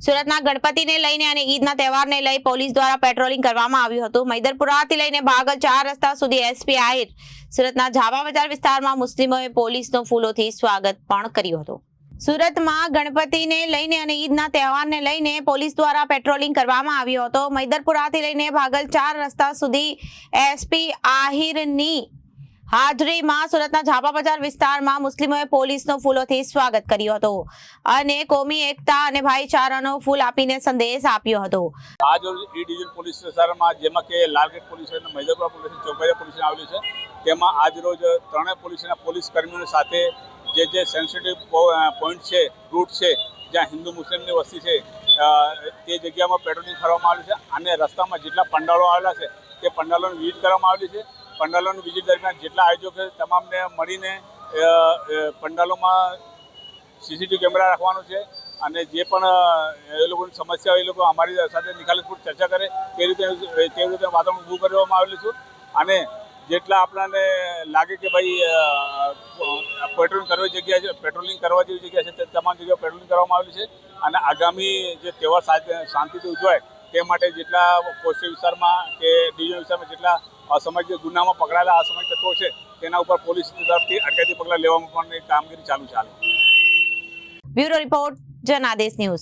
સુરતના ગણપતિને લઈને અને ઈદના તહેવારને લઈ પોલીસ દ્વારા પેટ્રોલિંગ કરવામાં આવ્યું હતું. મૈદરપુરાથી લઈને ભાગલ ચાર રસ્તા સુધી એસપી આહિર સુરતના ઝાબા બજાર વિસ્તારમાં મુસ્લિમોએ પોલીસનું ફૂલોથી સ્વાગત પણ કર્યું હતું. સુરતમાં ગણપતિને લઈને અને ઈદના તહેવારને લઈને પોલીસ દ્વારા પેટ્રોલિંગ કરવામાં આવ્યો હતો. મૈદરપુરાથી લઈને ભાગલ ચાર રસ્તા સુધી એસપી આહિરની હાજરીમાં સુરતના ઝાબા બજાર વિસ્તારમાં મુસ્લિમોએ પોલીસનું ફૂલોથી સ્વાગત કર્યું હતું અને કોમી એકતા અને ભાઈચારાનો ફૂલ આપીને સંદેશ આપ્યો હતો. આજ રોજ ડિવિઝન પોલીસ વિસ્તારમાં, જેમાં કે લાલગેટ પોલીસ અને મૈદરપુરા પોલીસ ચોકડીયા પોલીસ આવેલી છે, તેમાં આજ રોજ ત્રણેય પોલીસના પોલીસ કર્મીઓ સાથે જે જે સેન્સિટિવ પોઈન્ટ છે રૂટ છે, જ્યાં હિન્દુ મુસ્લિમની વસ્તી છે તે જગ્યામાં પેટ્રોલિંગ કરવામાં આવ્યું છે અને રસ્તામાં જેટલા પંડાળો આવેલા છે, તે પંડાલોની વિઝિટ કરવામાં આવેલી છે. પંડાલોની વિઝિટ દરમિયાન જેટલા આયોજકો તમામને મળીને પંડાલોમાં સીસીટીવી કેમેરા રાખવાનો છે અને જે પણ એ લોકોની સમસ્યા હોય એ લોકો અમારી સાથે નિખાલસપૂર્વક ચર્ચા કરે, તે રીતે તે રીતે વાતાવરણ ઊભું કરવામાં આવેલું છું. અને જેટલા આપણને લાગે કે ભાઈ પેટ્રોલિંગ કરવા જગ્યા છે, પેટ્રોલિંગ કરવા જેવી જગ્યા છે, તે તમામ જગ્યાએ પેટ્રોલિંગ કરવામાં આવેલી છે. અને આગામી જે તહેવાર શાંતિથી ઉજવાય, તે માટે જેટલા પોસ્ટ વિસ્તારમાં કે ડિવિઝન વિસ્તારમાં જેટલા અસામાજિક ગુનામાં પકડાયેલા અસમજ તત્વો છે, તેના ઉપર પોલીસ તરફથી અટકાયતી પગલાં લેવામાં પણ કામગીરી ચાલુ હાલ બ્યુરો રિપોર્ટ, જનાદેશ ન્યૂઝ.